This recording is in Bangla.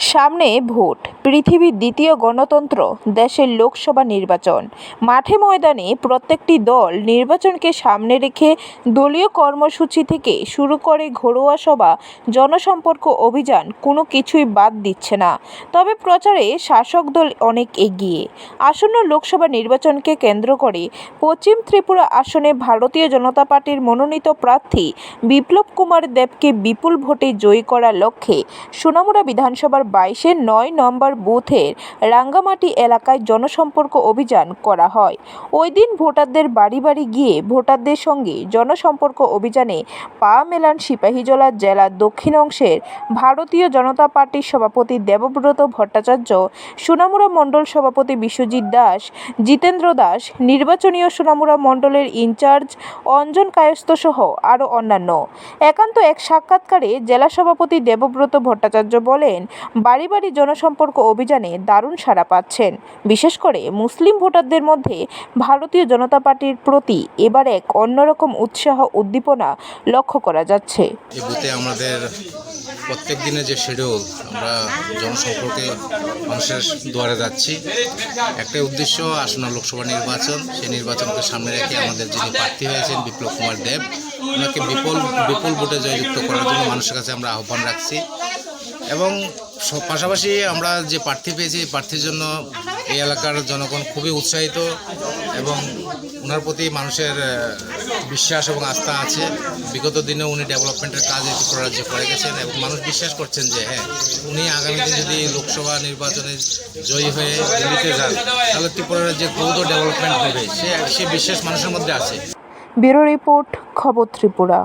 সামনে ভোট পৃথিবীর দ্বিতীয় গণতন্ত্র, দেশের লোকসভা নির্বাচন। মাঠে ময়দানে প্রত্যেকটি দল নির্বাচনকে সামনে রেখে দলীয় কর্মসূচি থেকে শুরু করে ঘরোয়া সভা, জনসম্পর্ক অভিযান কোনো কিছুই বাদ দিচ্ছে না। তবে প্রচারে শাসক দল অনেক এগিয়ে। আসন্ন লোকসভা নির্বাচনকে কেন্দ্র করে পশ্চিম ত্রিপুরা আসনে ভারতীয় জনতা পার্টির মনোনীত প্রার্থী বিপ্লব কুমার দেবকে বিপুল ভোটে জয়ী করার লক্ষ্যে সোনামুড়া বিধানসভার বাইশের নয় নম্বর বুথের রাঙ্গামাটি এলাকায় জনসম্পর্ক অভিযান করা হয়। ওই দিন ভোটারদের বাড়ি বাড়ি গিয়ে ভোটারদের সঙ্গে জনসম্পর্ক অভিযানে পা মেলান সিপাহীজলা জেলার দক্ষিণ অংশের ভারতীয় জনতা পার্টির সভাপতি দেবব্রত ভট্টাচার্য, সোনামুড়া মণ্ডল সভাপতি বিশ্বজিৎ দাস, জিতেন্দ্র দাস, নির্বাচনীয় সোনামুড়া মণ্ডলের ইনচার্জ অঞ্জন কায়স্থ সহ আরও অন্যান্য। একান্ত এক সাক্ষাৎকারে জেলা সভাপতি দেবব্রত ভট্টাচার্য বলেন বাড়ি বাড়ি জনসম্পর্ক অভিযানে দারুণ সাড়া পাচ্ছেন। বিশেষ করে মুসলিম ভোটারদের মধ্যে ভারতীয় জনতা পার্টির প্রতি এবার এক অন্যরকম উৎসাহ উদ্দীপনা লক্ষ্য করা যাচ্ছে। আমাদের প্রত্যেক দিনের যে শিডিউল আমরা জনসম্পর্কে মানুষের দুয়ারে যাচ্ছি। একটাই উদ্দেশ্য, আসন্ন লোকসভা নির্বাচন, সেই নির্বাচনকে সামনে রেখে আমাদের যিনি প্রার্থী হয়েছেন বিপ্লব কুমার দেব, ওনাকে বিপুল বিপুল ভোটে জয়যুক্ত করার জন্য মানুষের কাছে আমরা আহ্বান রাখছি। এবং পাশাপাশি আমরা যে প্রার্থী পেয়েছি প্রার্থীর জন্য এই এলাকার জনগণ খুবই উৎসাহিত এবং ওনার প্রতি মানুষের বিশ্বাস এবং আস্থা আছে। বিগত দিনে উনি ডেভেলপমেন্টের কাজ এই রাজ্যে করে গেছেন এবং মানুষ বিশ্বাস করছেন যে হ্যাঁ উনি আগামী দিন যদি লোকসভা নির্বাচনে জয়ী হয়ে দিল্লিতে যান, তাহলে ত্রিপুরা রাজ্যে দ্রুত ডেভেলপমেন্ট হবে। সে সে বিশ্বাস মানুষের মধ্যে আছে। ব্যুরো রিপোর্ট, খবর ত্রিপুরা।